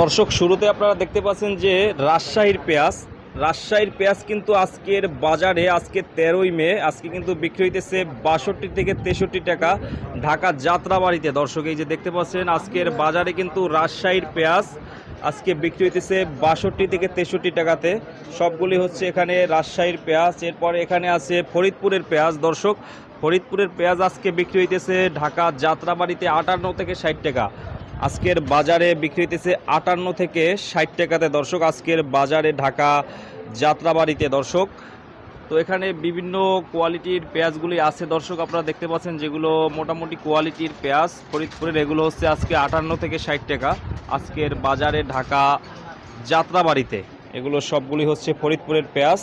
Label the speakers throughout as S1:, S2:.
S1: দর্শক, শুরুতে আপনারা দেখতে পাচ্ছেন যে রাজশাহীর পেঁয়াজ রাজশাহীর পেঁয়াজ কিন্তু আজকের বাজারে, আজকে তেরোই মে, আজকে কিন্তু বিক্রি হইতেছে বাষট্টি থেকে তেষট্টি টাকা ঢাকা যাত্রাবাড়িতে। দর্শক, এই যে দেখতে পাচ্ছেন, আজকের বাজারে কিন্তু রাজশাহীর পেঁয়াজ আজকে বিক্রি হইতেছে বাষট্টি থেকে তেষট্টি টাকাতে। সবগুলি হচ্ছে এখানে রাজশাহীর পেঁয়াজ, এরপরে এখানে আছে ফরিদপুরের পেঁয়াজ। দর্শক, ফরিদপুরের পেঁয়াজ আজকে বিক্রি হইতেছে ঢাকা যাত্রাবাড়িতে আটান্ন থেকে ষাট টাকা। আজকের বাজারে বিক্রি হইতেছে আটান্ন থেকে ষাট টাকাতে। দর্শক, আজকের বাজারে ঢাকা যাত্রাবাড়িতে দর্শক। তো এখানে বিভিন্ন কোয়ালিটির পেঁয়াজগুলি আছে দর্শক, আপনারা দেখতে পাচ্ছেন যেগুলো মোটামুটি কোয়ালিটির পেঁয়াজ। ফরিদপুরের এগুলো হচ্ছে আজকে আটান্ন থেকে ষাট টাকা। আজকের বাজারে ঢাকা যাত্রাবাড়িতে এগুলো সবগুলি হচ্ছে ফরিদপুরের পেঁয়াজ।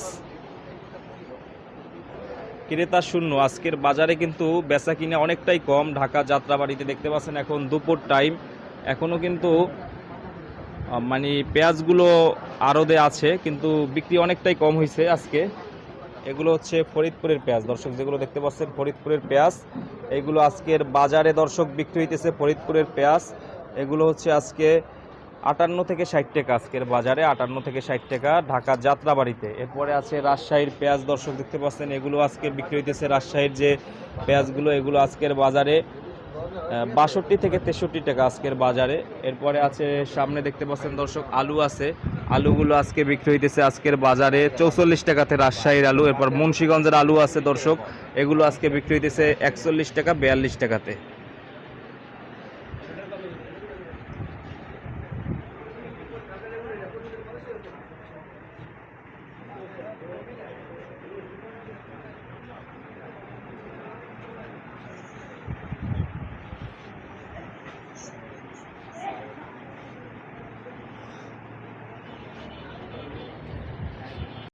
S1: ক্রেতা শূন্য, আজকের বাজারে কিন্তু বেচা কিনে অনেকটাই কম। ঢাকা যাত্রাবাড়িতে দেখতে পাচ্ছেন এখন দুপুর টাইম এখনও কিন্তু মানে পেঁয়াজগুলো আরদে আছে, কিন্তু বিক্রি অনেকটাই কম হয়েছে আজকে। এগুলো হচ্ছে ফরিদপুরের পেঁয়াজ। দর্শক, যেগুলো দেখতে পাচ্ছেন, ফরিদপুরের পেঁয়াজ, এগুলো আজকের বাজারে দর্শক বিক্রি হইতেছে ফরিদপুরের পেঁয়াজ। এগুলো হচ্ছে আজকে আটান্ন থেকে ষাট টাকা আজকের বাজারে, আটান্ন থেকে ষাট টাকা ঢাকা যাত্রাবাড়িতে। এরপরে আছে রাজশাহীর পেঁয়াজ। দর্শক, দেখতে পাচ্ছেন, এগুলো আজকে বিক্রি হইতেছে রাজশাহীর যে পেঁয়াজগুলো, এগুলো আজকের বাজারে বাষট্টি থেকে তেষট্টি টাকা আজকের বাজারে। এরপরে আছে, সামনে দেখতে পাচ্ছেন দর্শক, আলু আছে। আলুগুলো আজকে বিক্রি হইতেছে আজকের বাজারে চৌচল্লিশ টাকাতে রাজশাহীর আলু। এরপর মুন্সীগঞ্জের আলু আছে দর্শক, এগুলো আজকে বিক্রি হইতেছে একচল্লিশ টাকা, বিয়াল্লিশ টাকাতে।